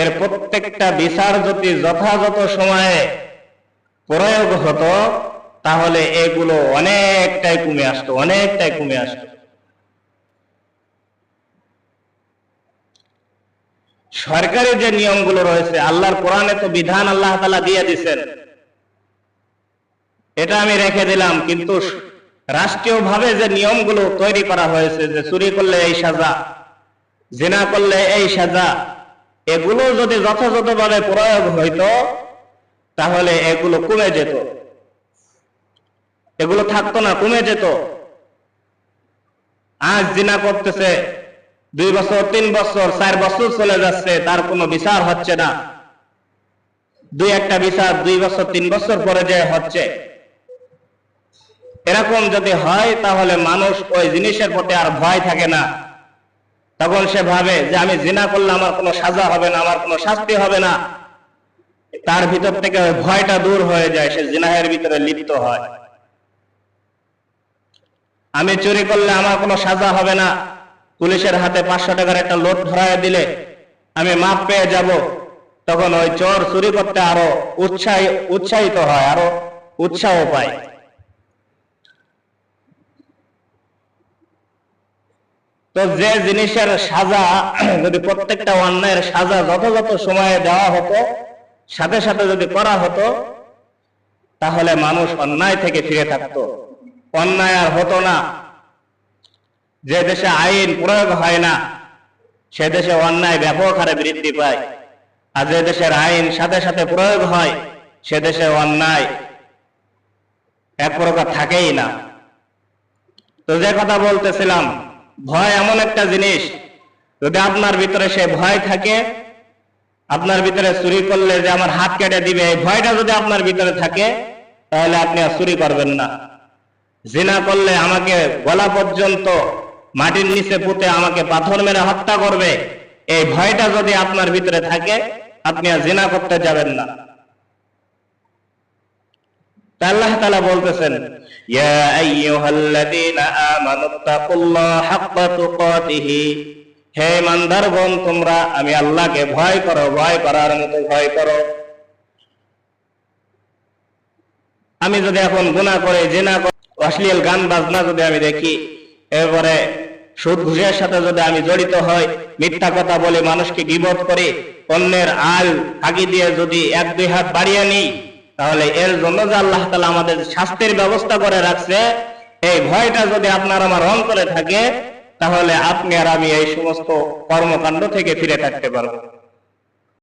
এর প্রত্যেকটা বিচার যদি যথাযথ সময়ে প্রয়োগ হতো, তাহলে এগুলো অনেকটাই কমে আসতো, অনেকটাই কমে আসতো। সরকারি যে নিয়মগুলো রয়েছে, আল্লাহর কোরআনে তো বিধান আল্লাহ তালা দিয়ে দিচ্ছেন এটা আমি রেখে দিলাম, কিন্তু রাষ্ট্রীয় ভাবে যে নিয়মগুলো তৈরি করা হয়েছে, যে চুরি করলে এই সাজা, জেনা করলে এই সাজা এগুলো যদি যথাযথভাবে প্রয়োগ হইতো, তাহলে এগুলো কমে যেত। এগুলো থাকতো না, কমে যেত। আজ জিনা করতেছে, দুই বছর, তিন বছর, চার বছর চলে যাচ্ছে, তার কোনো বিচার হচ্ছে না। দুই একটা বিচার, দুই বছর, তিন বছর পরে যে হচ্ছে। এরকম যদি হয়, তাহলে মানুষ ওই জিনিসের প্রতি আর ভয় থাকে না। তখন সে ভাবে যে আমি জিনা করলে আমার কোনো সাজা হবে না, আমার কোনো শাস্তি হবে না। তার ভিতর থেকে ভয়টা দূর হয়ে যায়, সে জিনাহের ভিতরে লিপ্ত হয়। আমি চুরি করলে আমার কোনো সাজা হবে না। পুলিশের হাতে পাঁচশো টাকার একটা লোট ধরায় দিলে আমি মাপ পেয়ে যাব। তখন ওই চোর চুরি করতে আরও উৎসাহী উৎসাহিত হয়, আরও উৎসাহ পায়। তো যে জিনিসের সাজা, যদি প্রত্যেকটা অন্যায়ের সাজা যথাযথ সময়ে দেওয়া হতো, সাথে সাথে যদি করা হতো, তাহলে মানুষ অন্যায় থেকে ফিরে থাকতো। অন্যায় আর হতো না। যে দেশে আইন প্রয়োগ হয় না, সে দেশে অন্যায় ব্যাপক হারে বৃদ্ধি পায়। আর যে দেশের আইন সাথে সাথে প্রয়োগ হয়, সে দেশে অন্যায় এক প্রকার থাকেই না। তো যে কথা বলতেছিলাম ভয় এমন একটা জিনিস, যদি আপনার ভিতরে সে ভয় থাকে, আপনার ভিতরে চুরি করলে যে আমার হাত কেটে দিবে, এই ভয়টা যদি আপনার ভিতরে থাকে, তাহলে আপনি আর চুরি করবেন না। জিনা করলে আমাকে গলা পর্যন্ত মাটির নিচে পুঁতে আমাকে পাথর মেরে হত্যা করবে, এই ভয়টা যদি আপনার ভিতরে থাকে, আপনি আর জিনা করতে যাবেন না। আল্লাহ তাআলা বলতেছেন হে ইমানদারগণ, তোমরা আমি আল্লাহকে ভয় করো, ভয় করার মতো ভয় করো। আমি যদি এখন গুনাহ করে, জিনা করে, অশ্লীল গান, বাজনা যদি আমি দেখি, এরপরে সুদ ঘুষের সাথে যদি আমি জড়িত হই, মিথ্যা কথা বলে মানুষকে বিপদ করি, অন্যের আল ফাঁকি দিয়ে যদি এক দুই হাত বাড়িয়ে নিই তাহলে এর জন্য যে আল্লাহ তালা আমাদের স্বাস্থ্যের ব্যবস্থা করে রাখছে, এই ভয়টা যদি আপনার আমার অন্তরে থাকে, তাহলে আপনি আর আমি এই সমস্ত কর্মকাণ্ড থেকে ফিরে থাকতে পারব